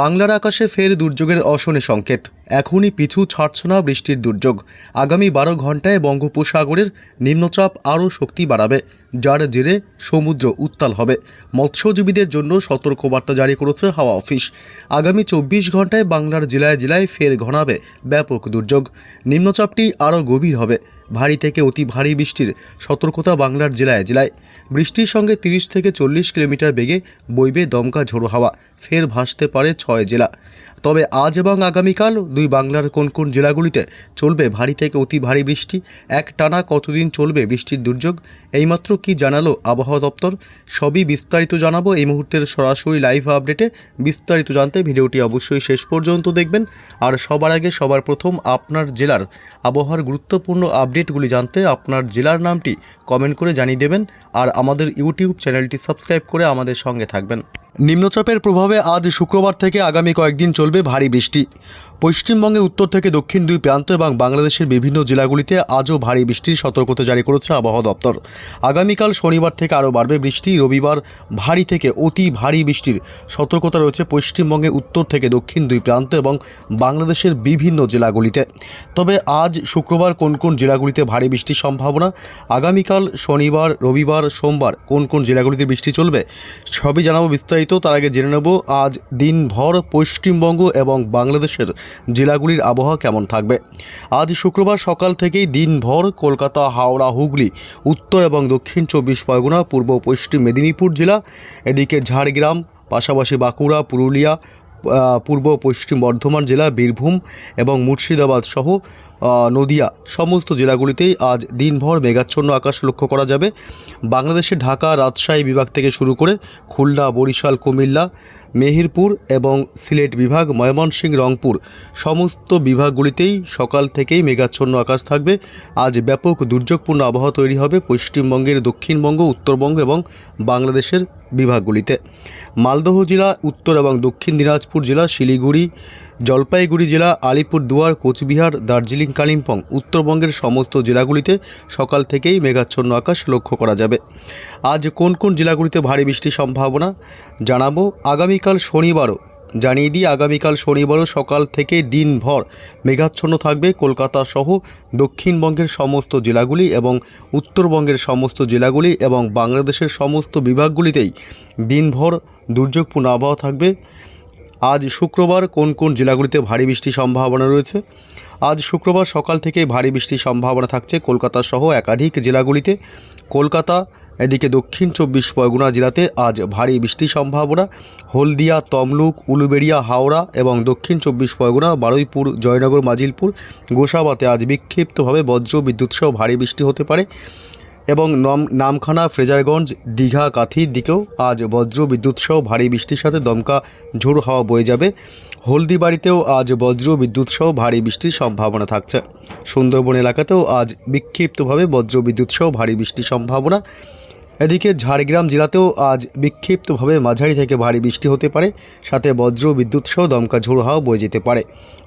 বাংলার আকাশে ফের দুর্যোগের অশনি সংকেত। এখনই পিছু ছাড়ছে না বৃষ্টির দুর্যোগ। আগামী বারো ঘন্টায় বঙ্গোপসাগরের নিম্নচাপ আরও শক্তি বাড়াবে, যার জেরে সমুদ্র উত্তাল হবে। মৎস্যজীবীদের জন্য সতর্কবার্তা জারি করেছে হাওয়া অফিস। আগামী চব্বিশ ঘন্টায় বাংলার জেলায় জেলায় ফের ঘনাবে ব্যাপক দুর্যোগ। নিম্নচাপটি আরও গভীর হবে। ভারী থেকে অতি ভারী বৃষ্টির সতর্কতা বাংলার জেলায়। জেলায় বৃষ্টির সঙ্গে তিরিশ থেকে চল্লিশ কিলোমিটার বেগে বইবে দমকা ঝোড়ো হাওয়া। ফের ভাসতে পারে ছয় জেলা। তবে আজ এবং আগামীকাল দুই বাংলার কোন কোন জেলাগুলিতে চলবে ভারী থেকে অতি ভারী বৃষ্টি, এক টানা কতদিন চলবে বৃষ্টির দুর্যোগ, এইমাত্র কি জানালো আবহাওয়া দপ্তর? সবই বিস্তারিত জানাব এই মুহূর্তের সরাসরি লাইভ আপডেটে। বিস্তারিত জানতে ভিডিওটি অবশ্যই শেষ পর্যন্ত দেখবেন। আর সবার আগে সবার প্রথম আপনার জেলার আবহাওয়ার গুরুত্বপূর্ণ আপডেটগুলি জানতে আপনার জেলার নামটি কমেন্ট করে জানিয়ে দেবেন। আর আমাদের ইউটিউব চ্যানেলটি সাবস্ক্রাইব করে আমাদের সঙ্গে থাকবেন। নিম্নচাপের প্রভাবে আজ শুক্রবার থেকে আগামী কয়েকদিন চলবে ভারী বৃষ্টি। পশ্চিমবঙ্গে উত্তর থেকে দক্ষিণ দুই প্রান্ত এবং বাংলাদেশের বিভিন্ন জেলাগুলিতে আজও ভারী বৃষ্টির সতর্কতা জারি করেছে আবহাওয়া দপ্তর। আগামীকাল শনিবার থেকে আরও বাড়বে বৃষ্টি, রবিবার ভারী থেকে অতি ভারী বৃষ্টির সতর্কতা রয়েছে পশ্চিমবঙ্গে উত্তর থেকে দক্ষিণ দুই প্রান্ত এবং বাংলাদেশের বিভিন্ন জেলাগুলিতে। তবে আজ শুক্রবার কোন কোন জেলাগুলিতে ভারী বৃষ্টির সম্ভাবনা? আগামীকাল শনিবার, রবিবার, সোমবার কোন কোন জেলাগুলিতে বৃষ্টি চলবে? সবই জানাব বিস্তারিত, তার আগে জেনে নেব, আজ দিনভর পশ্চিমবঙ্গ এবং বাংলাদেশের জেলাগুলির আবহাওয়া কেমন থাকবে? আজ শুক্রবার সকাল থেকেই দিনভর কলকাতা, হাওড়া, হুগলি, উত্তর এবং দক্ষিণ চব্বিশ পরগনা, পূর্ব পশ্চিম মেদিনীপুর জেলা, এদিকে ঝাড়গ্রাম, পাশাপাশি বাঁকুড়া, পুরুলিয়া পূর্ব পশ্চিম বর্ধমান জেলা, বীরভূম এবং মুর্শিদাবাদ সহ নদিয়া সমস্ত জেলাগুলিতেই আজ দিনভর মেঘাচ্ছন্ন আকাশ লক্ষ্য করা যাবে। বাংলাদেশে ঢাকা রাজশাহী বিভাগ থেকে শুরু করে খুলনা, বরিশাল, কুমিল্লা, মেহেরপুর এবং সিলেট বিভাগ, ময়মনসিংহ, রংপুর সমস্ত বিভাগগুলিতেই সকাল থেকেই মেঘাচ্ছন্ন আকাশ থাকবে। আজ ব্যাপক দুর্যোগপূর্ণ আবহাওয়া তৈরি হবে পশ্চিমবঙ্গের, দক্ষিণবঙ্গ, উত্তরবঙ্গ এবং বাংলাদেশের বিভাগগুলিতে। মালদহ জেলা, উত্তর এবং দক্ষিণ দিনাজপুর জেলা, শিলিগুড়ি জলপাইগুড়ি জেলা, আলিপুরদুয়ার, কোচবিহার, দার্জিলিং, কালিম্পং উত্তরবঙ্গের সমস্ত জেলাগুলিতে সকাল থেকেই মেঘাচ্ছন্ন আকাশ লক্ষ্য করা যাবে। আজ কোন কোন জেলাগুলিতে ভারী বৃষ্টির সম্ভাবনা জানাব আগামীকাল শনিবারও। জানিয়ে দিই, আগামীকাল শনিবারও সকাল থেকে দিনভর মেঘাচ্ছন্ন থাকবে কলকাতা সহ দক্ষিণবঙ্গের সমস্ত জেলাগুলি এবং উত্তরবঙ্গের সমস্ত জেলাগুলি এবং বাংলাদেশের সমস্ত বিভাগগুলিতেই দিনভর দুর্যোগপূর্ণ আবহাওয়া থাকবে। আজ শুক্রবার কোন কোন জেলাগুলিতে ভারী বৃষ্টির সম্ভাবনা রয়েছে? আজ শুক্রবার সকাল থেকে ভারী বৃষ্টির সম্ভাবনা থাকছে কলকাতা সহ একাধিক জেলাগুলিতে। কলকাতা, এদিকে দক্ষিণ চব্বিশ পরগনা জেলাতে আজ ভারী বৃষ্টির সম্ভাবনা। হলদিয়া, তমলুক, উলুবেড়িয়া, হাওড়া এবং দক্ষিণ চব্বিশ পরগনা, বারুইপুর, জয়নগর, মাজিলপুর, গোসাবাতে আজ বিক্ষিপ্তভাবে বজ্র বিদ্যুৎ সহ ভারী বৃষ্টি হতে পারে। এবং নম, নামখানা, ফ্রেজারগঞ্জ, দীঘা, কাথির দিকেও আজ বজ্র বিদ্যুৎ সহ ভারী বৃষ্টির সাথে দমকা ঝোড়ো হাওয়া বয়ে যাবে। হলদিবাড়িতেও আজ বজ্র বিদ্যুৎ সহ ভারী বৃষ্টির সম্ভাবনা থাকছে। সুন্দরবন এলাকাতেও আজ বিক্ষিপ্তভাবে বজ্র বিদ্যুৎ সহ ভারী বৃষ্টির সম্ভাবনা। এদিকে ঝাড়গ্রাম জেলাতেও আজ বিক্ষিপ্তভাবে মাঝারি থেকে ভারী বৃষ্টি হতে পারে, সাথে বজ্র বিদ্যুৎ সহ দমকা ঝোড়ো হাওয়া বয়ে যেতে পারে।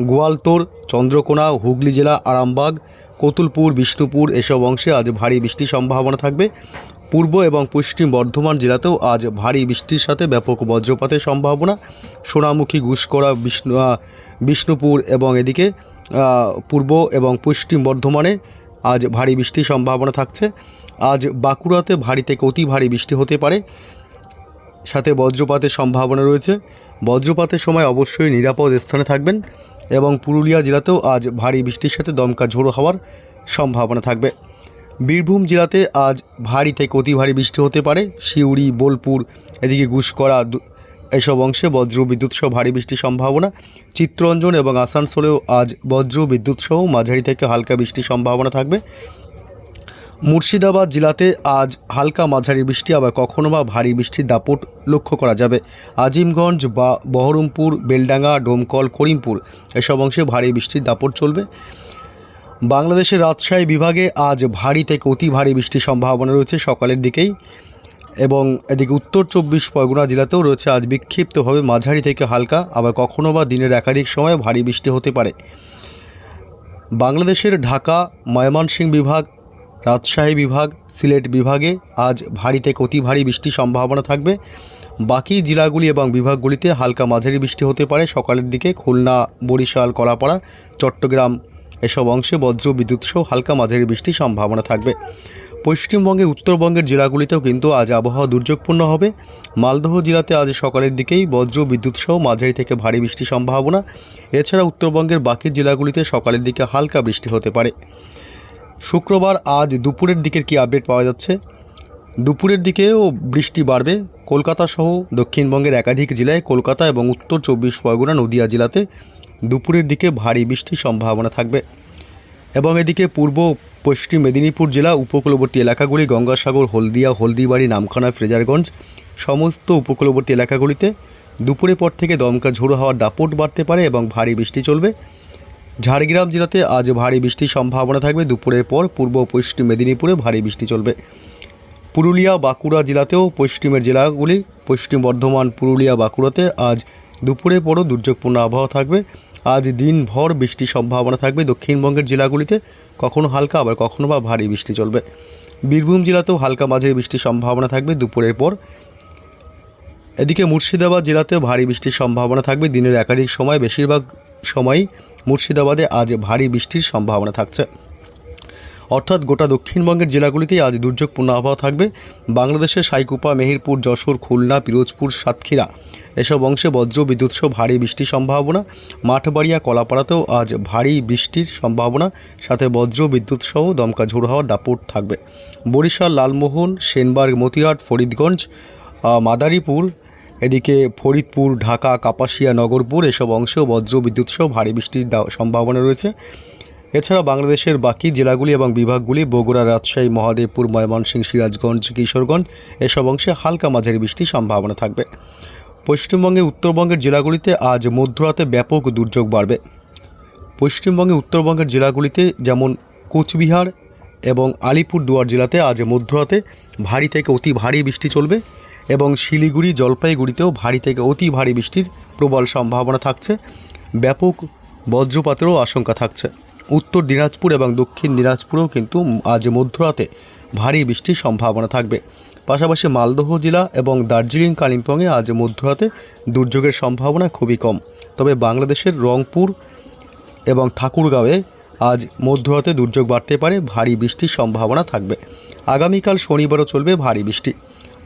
গোয়ালতোড় চন্দ্রকোনা, হুগলি জেলা, আরামবাগ কতুলপুর, বিষ্ণুপুর এসব অংশে আজ ভারী বৃষ্টির সম্ভাবনা থাকবে। পূর্ব এবং পশ্চিম বর্ধমান জেলাতেও আজ ভারী বৃষ্টির সাথে ব্যাপক বজ্রপাতের সম্ভাবনা। সোনামুখী ঘুষকরা বিষ্ণু বিষ্ণুপুর এবং এদিকে পূর্ব এবং পশ্চিম বর্ধমানে আজ ভারী বৃষ্টির সম্ভাবনা থাকছে। আজ বাঁকুড়াতে ভারী থেকে অতি ভারী বৃষ্টি হতে পারে। সাথে বজ্রপাতের সম্ভাবনা রয়েছে। বজ্রপাতের সময় অবশ্যই নিরাপদ স্থানে থাকবেন। এবং পুরুলিয়া জেলাতেও আজ ভারী বৃষ্টির সাথে দমকা ঝোড়ো হওয়ার সম্ভাবনা থাকবে। বীরভূম জেলাতে আজ ভারী থেকে অতি ভারী বৃষ্টি হতে পারে। শিউড়ি বোলপুর, এদিকে দু- এসব অংশে বজ্র বিদ্যুৎ সহ ভারী বৃষ্টির সম্ভাবনা। চিত্তরঞ্জন এবং আসানসোলেও আজ বজ্র বিদ্যুৎ সহ মাঝারি থেকে হালকা বৃষ্টির সম্ভাবনা থাকবে। মুর্শিদাবাদ জেলাতে আজ হালকা মাঝারি বৃষ্টি, আবার কখনো বা ভারী বৃষ্টির দাপট লক্ষ্য করা যাবে। আজিমগঞ্জ বা বহরমপুর, বেলডাঙ্গা, ডোমকল, করিমপুর এসব অংশে ভারী বৃষ্টির দাপট চলবে। বাংলাদেশের রাজশাহী বিভাগে আজ ভারী থেকে অতি ভারী বৃষ্টির সম্ভাবনা রয়েছে সকালের দিকেই এবং এদিকে উত্তর চব্বিশ পরগনা জেলাতেও রয়েছে আজ বিক্ষিপ্তভাবে মাঝারি থেকে হালকা, আবার কখনো বা দিনের একাধিক সময় ভারী বৃষ্টি হতে পারে। বাংলাদেশের ঢাকা, ময়মনসিংহ বিভাগ রাজশাহী বিভাগ, সিলেট বিভাগে আজ ভারী থেকে অতি ভারী বৃষ্টির সম্ভাবনা থাকবে। বাকি জেলাগুলি এবং বিভাগগুলিতে হালকা মাঝারি বৃষ্টি হতে পারে। সকালের দিকে খুলনা, বরিশাল, কলাপাড়া, চট্টগ্রাম এসব অংশে বজ্র বিদ্যুৎ সহ হালকা মাঝারি বৃষ্টির সম্ভাবনা থাকবে। পশ্চিমবঙ্গের উত্তরবঙ্গের জেলাগুলিতেও কিন্তু আজ আবহাওয়া দুর্যোগপূর্ণ হবে। মালদহ জেলাতে আজ সকালের দিকেই বজ্র বিদ্যুৎ সহ মাঝারি থেকে ভারী বৃষ্টির সম্ভাবনা। এছাড়া উত্তরবঙ্গের বাকি জেলাগুলিতে সকালের দিকে হালকা বৃষ্টি হতে পারে। শুক্রবার আজ দুপুরের দিকের কি আপডেট পাওয়া যাচ্ছে? দুপুরের দিকেও বৃষ্টি বাড়বে। কলকাতা সহ দক্ষিণবঙ্গের একাধিক জেলায় কলকাতা এবং উত্তর চব্বিশ পরগনা, নদিয়া জেলাতে দুপুরের দিকে ভারী বৃষ্টির সম্ভাবনা থাকবে। এবং এদিকে পূর্ব পশ্চিম মেদিনীপুর জেলা, উপকূলবর্তী এলাকাগুলি, গঙ্গাসাগর, হলদিয়া, হলদিবাড়ি, নামখানা, ফ্রেজারগঞ্জ সমস্ত উপকূলবর্তী এলাকাগুলিতে দুপুরের পর থেকে দমকা ঝোড়ো হওয়ার দাপট বাড়তে পারে এবং ভারী বৃষ্টি চলবে। ঝাড়গ্রাম জেলাতে আজ ভারী বৃষ্টির সম্ভাবনা থাকবে। দুপুরের পর পূর্ব পশ্চিম মেদিনীপুরে ভারী বৃষ্টি চলবে। পুরুলিয়া, বাঁকুড়া জেলাতেও পশ্চিমের জেলাগুলি, পশ্চিম বর্ধমান, পুরুলিয়া, বাঁকুড়াতে আজ দুপুরের পরও দুর্যোগপূর্ণ আবহাওয়া থাকবে। আজ দিনভর বৃষ্টির সম্ভাবনা থাকবে। দক্ষিণবঙ্গের জেলাগুলিতে কখনো হালকা, আবার কখনো বা ভারী বৃষ্টি চলবে। বীরভূম জেলাতেও হালকা মাঝারি বৃষ্টির সম্ভাবনা থাকবে দুপুরের পর। এদিকে মুর্শিদাবাদ জেলাতেও ভারী বৃষ্টির সম্ভাবনা থাকবে। দিনের একাধিক সময়, বেশিরভাগ সময়ই মুর্শিদাবাদে আজ ভারী বৃষ্টির সম্ভাবনা থাকছে। অর্থাৎ গোটা দক্ষিণবঙ্গের জেলাগুলিতেই আজ দুর্যোগপূর্ণ আবহাওয়া থাকবে। বাংলাদেশের সাইকুপা, মেহেরপুর, যশোর, খুলনা, পিরোজপুর, সাতক্ষীরা এসব অংশে বজ্র বিদ্যুৎ সহ ভারী বৃষ্টির সম্ভাবনা। মাঠবাড়িয়া, কলাপাড়াতেও আজ ভারী বৃষ্টির সম্ভাবনা। সাথে বজ্র বিদ্যুৎ সহ দমকা ঝোড়ো হওয়ার দাপট থাকবে। বরিশাল, লালমোহন সেনবার্গ মতিহাট, ফরিদগঞ্জ মাদারীপুর এদিকে ফরিদপুর, ঢাকা, কাপাসিয়া নগরপুর এসব অংশেও বজ্র বিদ্যুৎ সহ ভারী বৃষ্টির সম্ভাবনা রয়েছে। এছাড়া বাংলাদেশের বাকি জেলাগুলি এবং বিভাগগুলি বগুড়া, রাজশাহী, মহাদেবপুর, ময়মনসিংহ, সিরাজগঞ্জ, কিশোরগঞ্জ এসব অংশে হালকা মাঝারি বৃষ্টির সম্ভাবনা থাকবে। পশ্চিমবঙ্গে উত্তরবঙ্গের জেলাগুলিতে আজ মধ্যরাতে ব্যাপক দুর্যোগ বাড়বে। পশ্চিমবঙ্গে উত্তরবঙ্গের জেলাগুলিতে যেমন কোচবিহার এবং আলিপুরদুয়ার জেলাতে আজ মধ্যরাতে ভারী থেকে অতি ভারী বৃষ্টি চলবে। এবং শিলিগুড়ি জলপাইগুড়িতেও ভারী থেকে অতি ভারী বৃষ্টির প্রবল সম্ভাবনা থাকছে। ব্যাপক বজ্রপাতেরও আশঙ্কা থাকছে। উত্তর দিনাজপুর এবং দক্ষিণ দিনাজপুরেও কিন্তু আজ মধ্যরাতে ভারী বৃষ্টির সম্ভাবনা থাকবে। পাশাপাশি মালদহ জেলা এবং দার্জিলিং, কালিম্পংয়ে আজ মধ্যরাতে দুর্যোগের সম্ভাবনা খুবই কম। তবে বাংলাদেশের রংপুর এবং ঠাকুরগাঁওয়ে আজ মধ্যরাতে দুর্যোগ বাড়তে পারে, ভারী বৃষ্টির সম্ভাবনা থাকবে। আগামীকাল শনিবারও চলবে ভারী বৃষ্টি।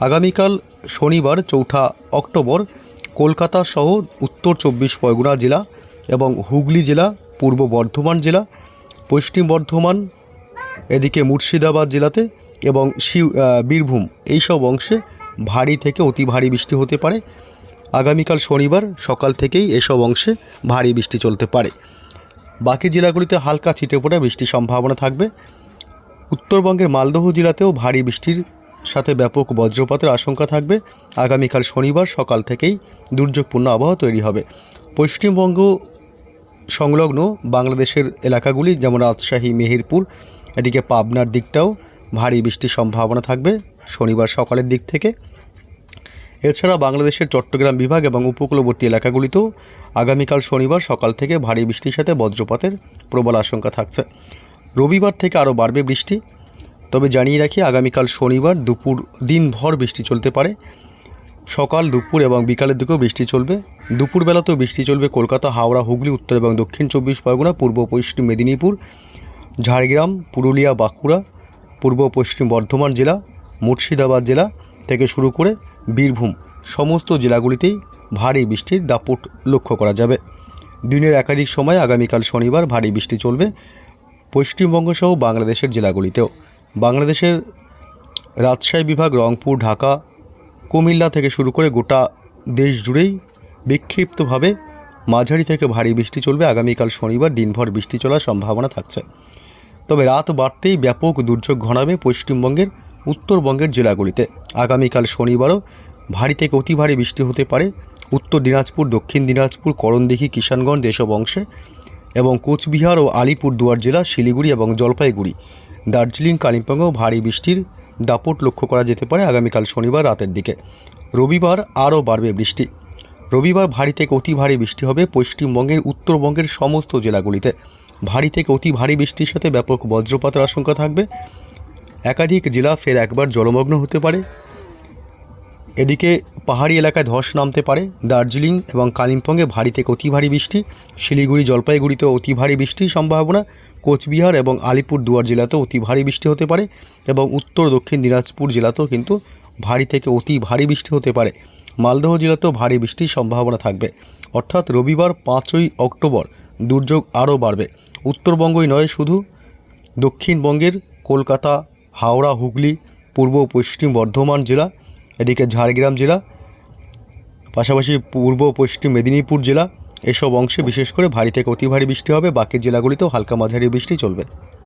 আগামীকাল শনিবার চৌঠা অক্টোবর কলকাতা সহ উত্তর চব্বিশ পরগনা জেলা এবং হুগলি জেলা, পূর্ব বর্ধমান জেলা, পশ্চিম বর্ধমান, এদিকে মুর্শিদাবাদ জেলাতে এবং শিউ বীরভূম এইসব অংশে ভারী থেকে অতি ভারী বৃষ্টি হতে পারে। আগামীকাল শনিবার সকাল থেকেই এসব অংশে ভারী বৃষ্টি চলতে পারে। বাকি জেলাগুলিতে হালকা ছিটে পড়ে বৃষ্টির সম্ভাবনা থাকবে। উত্তরবঙ্গের মালদহ জেলাতেও ভারী বৃষ্টির সাথে ব্যাপক বজ্রপাতের আশঙ্কা থাকবে। আগামীকাল শনিবার সকাল থেকেই দুর্যোগপূর্ণ আবহাওয়া তৈরি হবে। পশ্চিমবঙ্গ সংলগ্ন বাংলাদেশের এলাকাগুলি, যেমন রাজশাহী, মেহেরপুর, এদিকে পাবনার দিকটাও ভারী বৃষ্টির সম্ভাবনা থাকবে শনিবার সকালের দিক থেকে। এছাড়া বাংলাদেশের চট্টগ্রাম বিভাগ এবং উপকূলবর্তী এলাকাগুলিতেও আগামীকাল শনিবার সকাল থেকে ভারী বৃষ্টির সাথে বজ্রপাতের প্রবল আশঙ্কা থাকছে। রবিবার থেকে আরও বাড়বে বৃষ্টি। তবে জানিয়ে রাখি, আগামীকাল শনিবার দুপুর দিনভর বৃষ্টি চলতে পারে। সকাল, দুপুর এবং বিকালের দিকেও বৃষ্টি চলবে। দুপুরবেলাতেও বৃষ্টি চলবে কলকাতা, হাওড়া, হুগলি, উত্তর এবং দক্ষিণ চব্বিশ পরগনা, পূর্ব পশ্চিম মেদিনীপুর, ঝাড়গ্রাম, পুরুলিয়া, বাঁকুড়া, পূর্ব পশ্চিম বর্ধমান জেলা, মুর্শিদাবাদ জেলা থেকে শুরু করে বীরভূম, সমস্ত জেলাগুলিতেই ভারী বৃষ্টির দাপট লক্ষ্য করা যাবে। দিনের একাধিক সময় আগামীকাল শনিবার ভারী বৃষ্টি চলবে। পশ্চিমবঙ্গ সহ বাংলাদেশের জেলাগুলিতেও। বাংলাদেশের রাজশাহী বিভাগ, রংপুর, ঢাকা, কুমিল্লা থেকে শুরু করে গোটা দেশ জুড়েই বিক্ষিপ্তভাবে মাঝারি থেকে ভারী বৃষ্টি চলবে। আগামীকাল শনিবার দিনভর বৃষ্টি চলার সম্ভাবনা থাকছে। তবে রাত বাড়তেই ব্যাপক দুর্যোগ ঘনাবে পশ্চিমবঙ্গের উত্তরবঙ্গের জেলাগুলিতে। আগামীকাল শনিবারও ভারী থেকে অতি ভারী বৃষ্টি হতে পারে। উত্তর দিনাজপুর, দক্ষিণ দিনাজপুর, করণদিঘি, কিষানগঞ্জ এসব অংশে এবং কোচবিহার ও আলিপুর দুয়ার জেলা শিলিগুড়ি এবং জলপাইগুড়ি দার্জিলিং কালিম্পংয়েও ভারী বৃষ্টির দাপট লক্ষ্য করা যেতে পারে আগামীকাল শনিবার রাতের দিকে। রবিবার আরও বাড়বে বৃষ্টি। রবিবার ভারী থেকে অতি ভারী বৃষ্টি হবে পশ্চিমবঙ্গের, উত্তরবঙ্গের সমস্ত জেলাগুলিতে। ভারী থেকে অতি ভারী বৃষ্টির সাথে ব্যাপক বজ্রপাতের আশঙ্কা থাকবে। একাধিক জেলা ফের একবার জলমগ্ন হতে পারে। এদিকে পাহাড়ি এলাকায় ধস নামতে পারে। দার্জিলিং এবং কালিম্পংয়ে ভারী থেকে অতি ভারী বৃষ্টি, শিলিগুড়ি, জলপাইগুড়িতেও অতি ভারী বৃষ্টির সম্ভাবনা, কোচবিহার এবং আলিপুর দুয়ার জেলাতেও অতি ভারী বৃষ্টি হতে পারে এবং উত্তর, দক্ষিণ দিনাজপুর জেলাতেও কিন্তু ভারী থেকে অতি ভারী বৃষ্টি হতে পারে। মালদহ জেলাতেও ভারী বৃষ্টির সম্ভাবনা থাকবে। অর্থাৎ রবিবার পাঁচই অক্টোবর দুর্যোগ আরও বাড়বে। উত্তরবঙ্গই নয় শুধু, দক্ষিণবঙ্গের কলকাতা, হাওড়া, হুগলি, পূর্ব পশ্চিম বর্ধমান জেলা, এদিকে ঝাড়গ্রাম জেলা পাশাপাশি পূর্ব পশ্চিম মেদিনীপুর জেলা এসব অংশে বিশেষ করে ভারী থেকে অতি ভারী বৃষ্টি হবে। বাকি জেলাগুলিতেও হালকা মাঝারি বৃষ্টি চলবে।